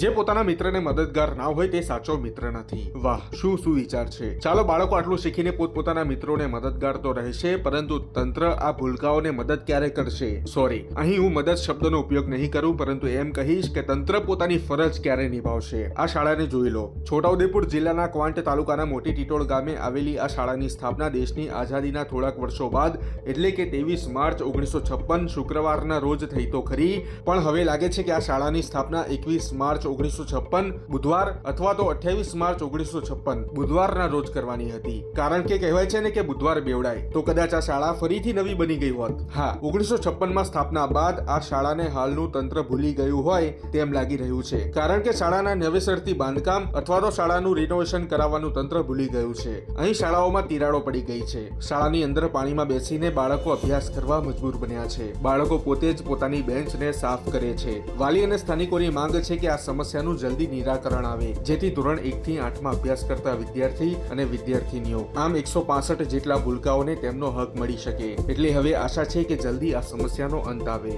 જે પોતાના મિત્રને મદદગાર ના હોય તે સાચો મિત્ર નથી. વાહ, શું સુવિચાર છે? ચાલો બાળકો આટલું શીખીને પોતપોતાના મિત્રોને મદદગાર તો રહેશે, પરંતુ તંત્ર આ ભૂલકાઓને મદદ ક્યારે કરશે? સોરી અહીં હું મદદ શબ્દનો ઉપયોગ નહીં કરું, પરંતુ એમ કહીશ કે તંત્ર પોતાની ફરજ ક્યારે નિભાવશે? આ શાળાને જોઈ લો. છોટાઉદેપુર જિલ્લાના ક્વાંટ તાલુકાના મોટી ટીટોળ ગામે આવેલી આ શાળાની સ્થાપના દેશની આઝાદીના થોડાક વર્ષો બાદ, એટલે કે ત્રેવીસ માર્ચ ઓગણીસો છપ્પન શુક્રવારના રોજ થઈ તો ખરી, પણ હવે લાગે છે કે આ શાળાની સ્થાપના એકવીસ માર્ચ ઓગણીસો છપ્પન, બુધવાર અથવા તો અઠ્યાવીસ માર્ચ ઓગણીસો છપ્પન, બુધવારના રોજ કરવાની હતી. કારણ કે કહેવાય છે ને કે બુધવાર બેવડાય. તો કદાચ આ શાળા ફરીથી નવી બની ગઈ હોત. હા, ઓગણીસો છપ્પનમાં સ્થાપના બાદ આ શાળાને હાલનું તંત્ર ભૂલી ગયું હોય તેમ લાગી રહ્યું છે. કારણ કે શાળાના નવેસરથી બાંધકામ અથવા તો શાળાનું રિનોવેશન કરાવવાનું તંત્ર ભૂલી ગયું છે. અહીં શાળાઓમાં તિરાડો પડી ગઈ છે. શાળાની અંદર પાણીમાં બેસીને બાળકો અભ્યાસ કરવા મજબૂર બન્યા છે. બાળકો પોતે જ પોતાની બેન્ચને સાફ કરે છે. વાલી અને સ્થાનિકોની માંગ છે કે આ સમસ્યાનું જલ્દી નિરાકરણ આવે. જેથી ધોરણ એક થી આઠમાં અભ્યાસ કરતા વિદ્યાર્થી અને વિદ્યાર્થીનીઓ આમ એકસો પાસઠ જેટલા ભૂલકાઓને તેમનો હક મળી શકે. એટલે હવે આશા છે કે જલ્દી આ સમસ્યાનો અંત આવે.